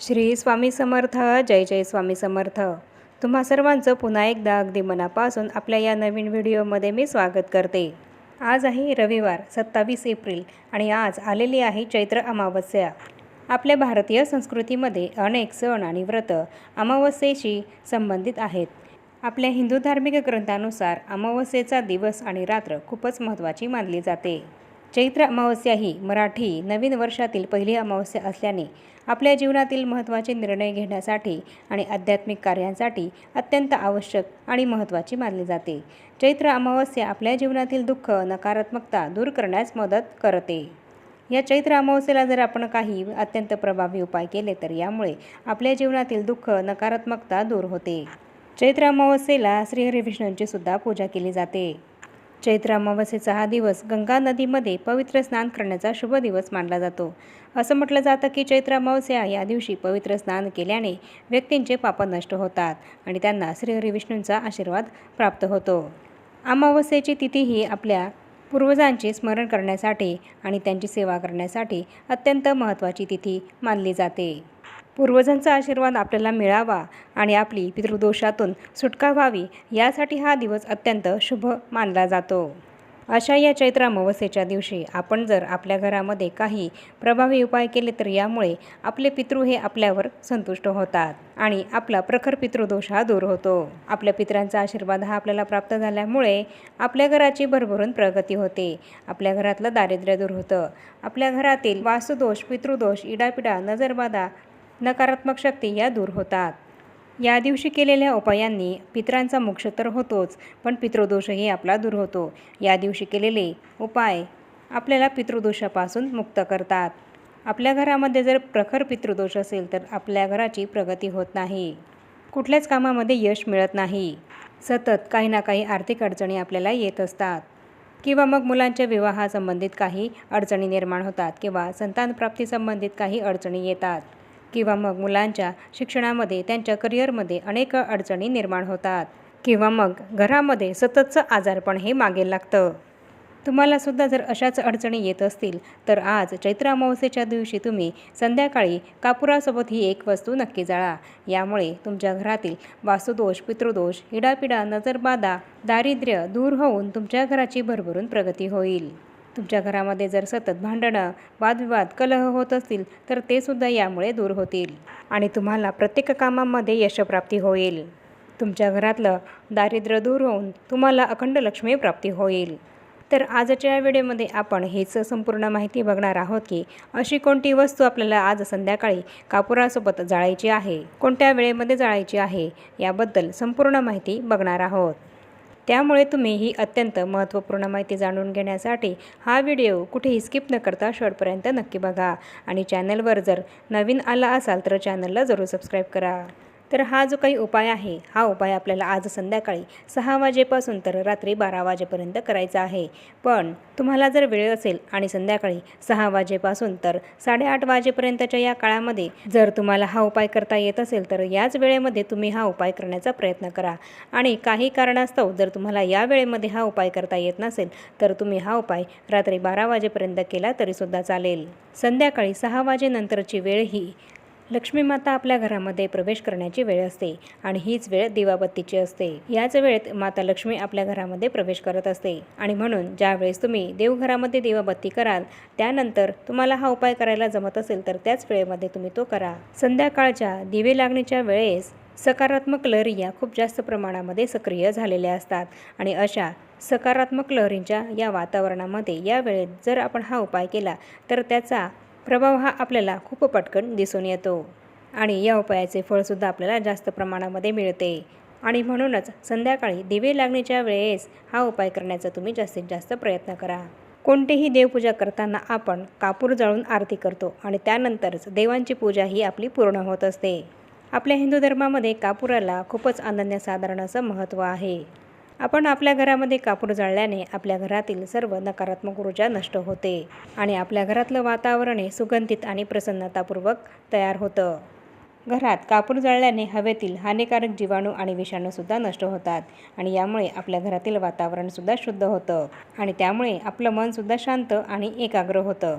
श्री स्वामी समर्थ जय जय स्वामी समर्थ. तुम्हा सर्वांचं पुन्हा एकदा अगदी मनापासून आपल्या या नवीन व्हिडिओमध्ये मी स्वागत करते. आज आहे रविवार सत्तावीस एप्रिल आणि आज आलेली आहे चैत्र अमावस्या. आपल्या भारतीय संस्कृतीमध्ये अनेक सण आणि व्रत अमावस्येशी संबंधित आहेत. आपल्या हिंदू धार्मिक ग्रंथानुसार अमावस्येचा दिवस आणि रात्र खूपच महत्त्वाची मानली जाते. चैत्र अमावस्या ही मराठी नवीन वर्षातील पहिली अमावस्या असल्याने आपल्या जीवनातील महत्त्वाचे निर्णय घेण्यासाठी आणि आध्यात्मिक कार्यांसाठी अत्यंत आवश्यक आणि महत्त्वाची मानली जाते. चैत्र अमावस्या आपल्या जीवनातील दुःख नकारात्मकता दूर करण्यास मदत करते. या चैत्र अमावस्येला जर आपण काही अत्यंत प्रभावी उपाय केले तर यामुळे आपल्या जीवनातील दुःख नकारात्मकता दूर होते. चैत्र अमावस्येला श्रीहरिविष्णूंची सुद्धा पूजा केली जाते. चैत्र अमावस्येचा हा दिवस गंगा नदीमध्ये पवित्र स्नान करण्याचा शुभ दिवस मानला जातो. असं म्हटलं जातं की चैत्र अमावस्या या दिवशी पवित्र स्नान केल्याने व्यक्तींचे पाप नष्ट होतात आणि त्यांना श्रीहरिविष्णूंचा आशीर्वाद प्राप्त होतो. अमावस्येची तिथी ही आपल्या पूर्वजांचे स्मरण करण्यासाठी आणि त्यांची सेवा करण्यासाठी अत्यंत महत्त्वाची तिथी मानली जाते. पूर्वजांचा आशीर्वाद आपल्याला मिळावा आणि आपली पितृदोषातून सुटका व्हावी यासाठी हा दिवस अत्यंत शुभ मानला जातो. अशा या चैत्र अमावस्येच्या दिवशी आपण जर आपल्या घरामध्ये काही प्रभावी उपाय केले तर यामुळे आपले पितृ हे आपल्यावर संतुष्ट होतात आणि आपला प्रखर पितृदोष हा दूर होतो. आपल्या पितरांचा आशीर्वाद हा आपल्याला प्राप्त झाल्यामुळे आपल्या घराची भरभरून प्रगती होते. आपल्या घरातलं दारिद्र्य दूर होतं. आपल्या घरातील वास्तुदोष पितृदोष इडापिडा नजरबाधा नकारात्मक शक्ती या दूर होतात. या दिवशी केलेल्या उपायांनी पितरांचा मोक्ष तर होतोच पण पितृदोषही आपला दूर होतो. या दिवशी केलेले उपाय आपल्याला पितृदोषापासून मुक्त करतात. आपल्या घरामध्ये जर प्रखर पितृदोष असेल तर आपल्या घराची प्रगती होत नाही. कुठल्याच कामामध्ये यश मिळत नाही. सतत काही ना काही आर्थिक अडचणी आपल्याला येत असतात. किंवा मग मुलांच्या विवाहासंबंधित काही अडचणी निर्माण होतात किंवा संतानप्राप्तीसंबंधित काही अडचणी येतात. किंवा मग मुलांच्या शिक्षणामध्ये त्यांच्या करिअरमध्ये अनेक अडचणी निर्माण होतात. किंवा मग घरामध्ये सततचं आजारपण हे मागे लागतं. तुम्हालासुद्धा जर अशाच अडचणी येत असतील तर आज चैत्र अमावस्येच्या दिवशी तुम्ही संध्याकाळी कापुरासोबत ही एक वस्तू नक्की जाळा. यामुळे तुमच्या घरातील वास्तुदोष पितृदोष इडापिडा नजरबाधा दारिद्र्य दूर होऊन तुमच्या घराची भरभरून प्रगती होईल. तुमच्या घरामध्ये जर सतत भांडणं वादविवाद कलह होत असतील तर ते सुद्धा यामुळे दूर होतील. आणि तुम्हाला प्रत्येक कामामध्ये यशप्राप्ती होईल. तुमच्या घरातलं दारिद्र्य दूर होऊन तुम्हाला अखंड लक्ष्मी प्राप्ती होईल. तर आजच्या व्हिडिओमध्ये आपण हेच संपूर्ण माहिती बघणार आहोत की अशी कोणती वस्तू आपल्याला आज संध्याकाळी कापुरासोबत जाळायची आहे कोणत्या वेळेमध्ये जाळायची आहे याबद्दल संपूर्ण माहिती बघणार आहोत. त्यामुळे तुम्ही ही अत्यंत महत्त्वपूर्ण माहिती जाणून घेण्यासाठी हा व्हिडिओ कुठेही स्किप न करता शेवटपर्यंत नक्की बघा. आणि चॅनलवर जर नवीन आला असाल तर चॅनलला जरूर सबस्क्राईब करा. तर हा जो काही उपाय आहे हा उपाय आपल्याला आज संध्याकाळी सहा वाजेपासून तर रात्री बारा वाजेपर्यंत करायचा आहे. पण तुम्हाला जर वेळ असेल आणि संध्याकाळी सहा वाजेपासून तर साडेआठ वाजेपर्यंतच्या या काळामध्ये जर तुम्हाला हा उपाय करता येत असेल तर याच वेळेमध्ये तुम्ही हा उपाय करण्याचा प्रयत्न करा. आणि काही कारणास्तव जर तुम्हाला या वेळेमध्ये हा उपाय करता येत नसेल तर तुम्ही हा उपाय रात्री बारा वाजेपर्यंत केला तरीसुद्धा चालेल. संध्याकाळी सहा वाजेनंतरची वेळ ही लक्ष्मी माता आपल्या घरामध्ये प्रवेश करण्याची वेळ असते आणि हीच वेळ दिवाबत्तीची असते. याच वेळेत माता लक्ष्मी आपल्या घरामध्ये प्रवेश करत असते आणि म्हणून ज्यावेळेस तुम्ही देवघरामध्ये दिवाबत्ती कराल त्यानंतर तुम्हाला हा उपाय करायला जमत असेल तर त्याच वेळेमध्ये तुम्ही तो करा. संध्याकाळच्या दिवे लागणीच्या वेळेस सकारात्मक लहरी या खूप जास्त प्रमाणामध्ये सक्रिय झालेल्या असतात आणि अशा सकारात्मक लहरींच्या या वातावरणामध्ये या वेळेत जर आपण हा उपाय केला तर त्याचा प्रभाव हा आपल्याला खूप पटकन दिसून येतो. आणि या उपायाचे फळसुद्धा आपल्याला जास्त प्रमाणामध्ये मिळते. आणि म्हणूनच संध्याकाळी दिवे लागण्याच्या वेळेस हा उपाय करण्याचा तुम्ही जास्तीत जास्त प्रयत्न करा. कोणतीही देवपूजा करताना आपण कापूर जाळून आरती करतो आणि त्यानंतरच देवांची पूजा ही आपली पूर्ण होत असते. आपल्या हिंदू धर्मामध्ये कापुराला खूपच अनन्यसाधारण असं महत्त्व आहे. आपण आपल्या घरामध्ये कापूर जाळल्याने आपल्या घरातील सर्व नकारात्मक ऊर्जा नष्ट होते आणि आपल्या घरातलं वातावरण हे सुगंधित आणि प्रसन्नतापूर्वक तयार होतं. घरात कापूर जाळल्याने हवेतील हानिकारक जीवाणू आणि विषाणूसुद्धा नष्ट होतात आणि यामुळे आपल्या घरातील वातावरणसुद्धा शुद्ध होतं आणि त्यामुळे आपलं मनसुद्धा शांत आणि एकाग्र होतं.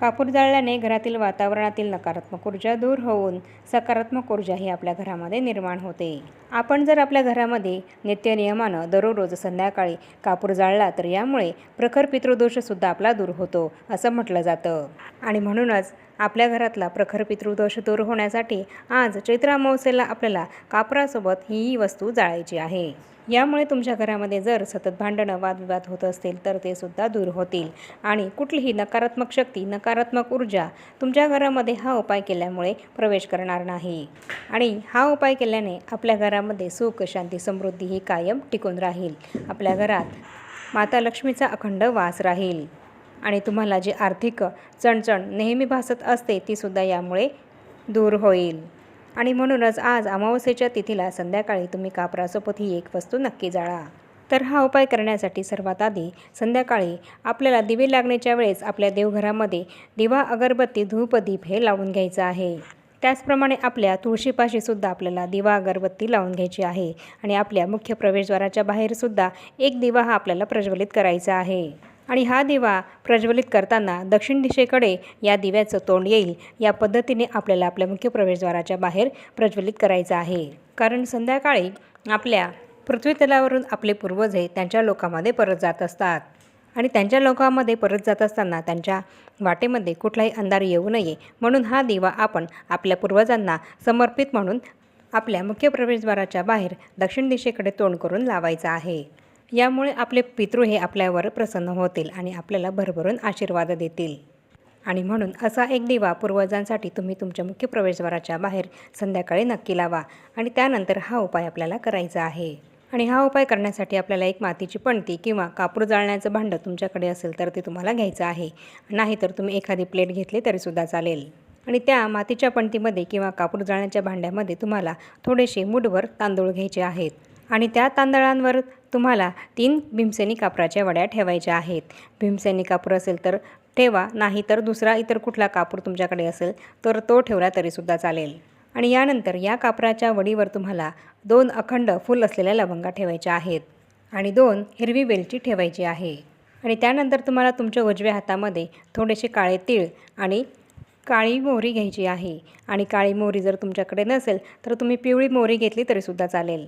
कापूर जाळल्याने घरातील वातावरणातील नकारात्मक ऊर्जा दूर होऊन सकारात्मक ऊर्जा ही आपल्या घरामध्ये निर्माण होते. आपण जर आपल्या घरामध्ये नित्यनियमानं दररोज संध्याकाळी कापूर जाळला तर यामुळे प्रखर पितृदोषसुद्धा आपला दूर होतो असं म्हटलं जातं. आणि म्हणूनच आपल्या घरातला प्रखर पितृदोष दूर होण्यासाठी आज चैत्र अमावस्येला आपल्याला कापरासोबत ही वस्तू जाळायची आहे. यामुळे तुमच्या घरामध्ये जर सतत भांडणं वादविवाद होत असतील तर ते सुद्धा दूर होतील. आणि कुठलीही नकारात्मक शक्ती नकारात्मक ऊर्जा तुमच्या घरामध्ये हा उपाय केल्यामुळे प्रवेश करणार नाही. आणि हा उपाय केल्याने आपल्या घरामध्ये सुख शांती समृद्धी ही कायम टिकून राहील. आपल्या घरात माता लक्ष्मीचा अखंड वास राहील. आणि तुम्हाला जी आर्थिक चणचण नेहमी भासत असते तीसुद्धा यामुळे दूर होईल. आणि म्हणूनच आज अमावस्येच्या तिथीला संध्याकाळी तुम्ही कापरासोबत ही एक वस्तू नक्की जाळा. तर हा उपाय करण्यासाठी सर्वात आधी संध्याकाळी आपल्याला दिवे लागण्याच्या वेळेस आपल्या देवघरामध्ये दिवा अगरबत्ती धूपदीप हे लावून घ्यायचं आहे. त्याचप्रमाणे आपल्या तुळशीपाशीसुद्धा आपल्याला दिवा अगरबत्ती लावून घ्यायची आहे आणि आपल्या मुख्य प्रवेशद्वाराच्या बाहेरसुद्धा एक दिवा हा आपल्याला प्रज्वलित करायचा आहे. आणि हा दिवा प्रज्वलित करताना दक्षिण दिशेकडे या दिव्याचं तोंड येईल. या पद्धतीने आपल्याला आपल्या मुख्य प्रवेशद्वाराच्या बाहेर प्रज्वलित करायचं आहे. कारण संध्याकाळी आपल्या पृथ्वीतलावरून आपले पूर्वज हे त्यांच्या लोकांमध्ये परत जात असतात. आणि त्यांच्या लोकांमध्ये परत जात असताना त्यांच्या वाटेमध्ये कुठलाही अंधार येऊ नये. म्हणून हा दिवा आपण आपल्या पूर्वजांना समर्पित म्हणून आपल्या मुख्य प्रवेशद्वाराच्या बाहेर दक्षिण दिशेकडे तोंड करून लावायचा आहे. यामुळे आपले पितृ हे आपल्यावर प्रसन्न होतील आणि आपल्याला भरभरून आशीर्वाद देतील. आणि म्हणून असा एक दिवा पूर्वजांसाठी तुम्ही तुमच्या मुख्य प्रवेशद्वाराच्या बाहेर संध्याकाळी नक्की लावा आणि त्यानंतर हा उपाय आपल्याला करायचा आहे. आणि हा उपाय करण्यासाठी आपल्याला एक मातीची पणती किंवा कापूर जाळण्याचं भांडं तुमच्याकडे असेल तर ते तुम्हाला घ्यायचं आहे. नाहीतर तुम्ही एखादी प्लेट घेतली तरीसुद्धा चालेल. आणि त्या मातीच्या पणतीमध्ये किंवा कापूर जाळण्याच्या भांड्यामध्ये तुम्हाला थोडेसे मुठभर तांदूळ घ्यायचे आहेत. आणि त्या तांदळांवर तुम्हाला तीन भीमसेनी कापराच्या वड्या ठेवायच्या आहेत. भीमसेनी कापूर असेल तर ठेवा नाही तर दुसरा इतर कुठला कापूर तुमच्याकडे असेल तर तो ठेवला तरीसुद्धा चालेल. आणि यानंतर या कापराच्या वडीवर तुम्हाला दोन अखंड फुल असलेल्या लवंगा ठेवायच्या आहेत आणि दोन हिरवी वेलची ठेवायची आहे. आणि त्यानंतर तुम्हाला तुमच्या उजव्या हातामध्ये थोडेसे काळे तीळ आणि काळी मोहरी घ्यायची आहे. आणि काळी मोहरी जर तुमच्याकडे नसेल तर तुम्ही पिवळी मोहरी घेतली तरीसुद्धा चालेल.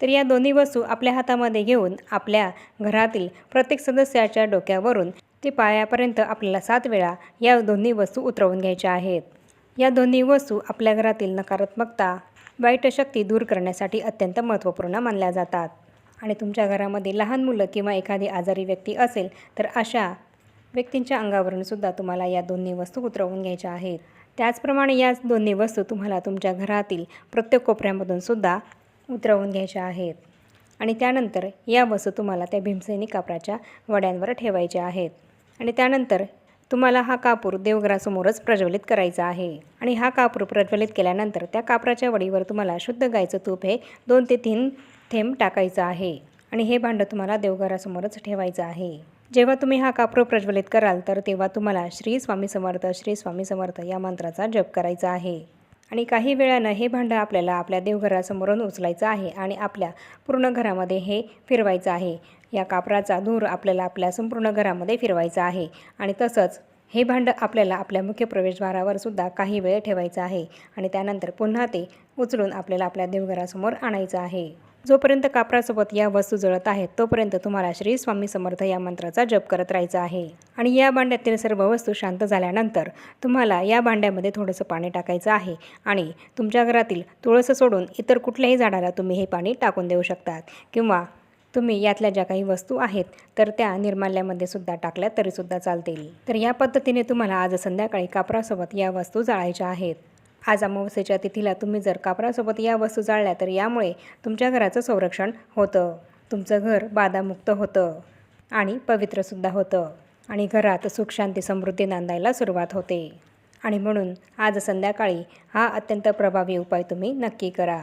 तर या दोन्ही वस्तू आपल्या हातामध्ये घेऊन आपल्या घरातील प्रत्येक सदस्याच्या डोक्यावरून ते पायापर्यंत आपल्याला सात वेळा या दोन्ही वस्तू उतरवून घ्यायच्या आहेत. या दोन्ही वस्तू आपल्या घरातील नकारात्मकता वाईट शक्ती दूर करण्यासाठी अत्यंत महत्त्वपूर्ण मानल्या जातात. आणि तुमच्या घरामध्ये लहान मुलं किंवा एखादी आजारी व्यक्ती असेल तर अशा व्यक्तींच्या अंगावरून सुद्धा तुम्हाला या दोन्ही वस्तू उतरवून घ्यायच्या आहेत. त्याचप्रमाणे या दोन्ही वस्तू तुम्हाला तुमच्या घरातील प्रत्येक कोपऱ्यामधून सुद्धा उतरवून घ्यायच्या आहेत. आणि त्यानंतर या वस्तू तुम्हाला त्या भीमसेनी कापराच्या वड्यांवर ठेवायच्या आहेत. आणि त्यानंतर तुम्हाला हा कापूर देवघरासमोरच प्रज्वलित करायचा आहे. आणि हा कापूर प्रज्वलित केल्यानंतर त्या कापराच्या वडीवर तुम्हाला शुद्ध गायचं तूप हे दोन ते तीन थेंब टाकायचं आहे. आणि हे भांडं तुम्हाला देवघरासमोरच ठेवायचं आहे. जेव्हा तुम्ही हा कापूर प्रज्वलित कराल तर तेव्हा तुम्हाला श्री स्वामी समर्थ श्री स्वामी समर्थ या मंत्राचा जप करायचा आहे. आणि काही वेळानं हे भांडं आपल्याला आपल्या देवघरासमोरून उचलायचं आहे आणि आपल्या पूर्ण घरामध्ये हे फिरवायचं आहे. या कापराचा धूर आपल्याला आपल्या संपूर्ण घरामध्ये फिरवायचा आहे आणि तसंच हे भांडं आपल्याला आपल्या मुख्य प्रवेशद्वारावर सुद्धा काही वेळ ठेवायचं आहे आणि त्यानंतर पुन्हा ते उचलून आपल्याला आपल्या देवघरासमोर आणायचं आहे. जोपर्यंत कापरासोबत या वस्तू जळत आहेत तोपर्यंत तुम्हाला श्री स्वामी समर्थ या मंत्राचा जप करत राहायचा आहे. आणि या भांड्यातील सर्व वस्तू शांत झाल्यानंतर तुम्हाला या भांड्यामध्ये थोडंसं पाणी टाकायचं आहे आणि तुमच्या घरातील तुळस सोडून इतर कुठल्याही झाडाला तुम्ही हे पाणी टाकून देऊ शकतात. किंवा तुम्ही यातल्या ज्या काही वस्तू आहेत तर त्या निर्माल्यामध्ये सुद्धा टाकल्या तरीसुद्धा चालतील. तर या पद्धतीने तुम्हाला आज संध्याकाळी कापरासोबत या वस्तू जाळायच्या आहेत. आज अमावस्येच्या तिथीला तुम्ही जर कापरासोबत या वस्तू जाळल्या तर यामुळे तुमच्या घराचं संरक्षण होतं. तुमचं घर बाधामुक्त होतं आणि पवित्रसुद्धा होतं. आणि घरात सुख शांती समृद्धी नांदायला सुरुवात होते. आणि म्हणून आज संध्याकाळी हा अत्यंत प्रभावी उपाय तुम्ही नक्की करा.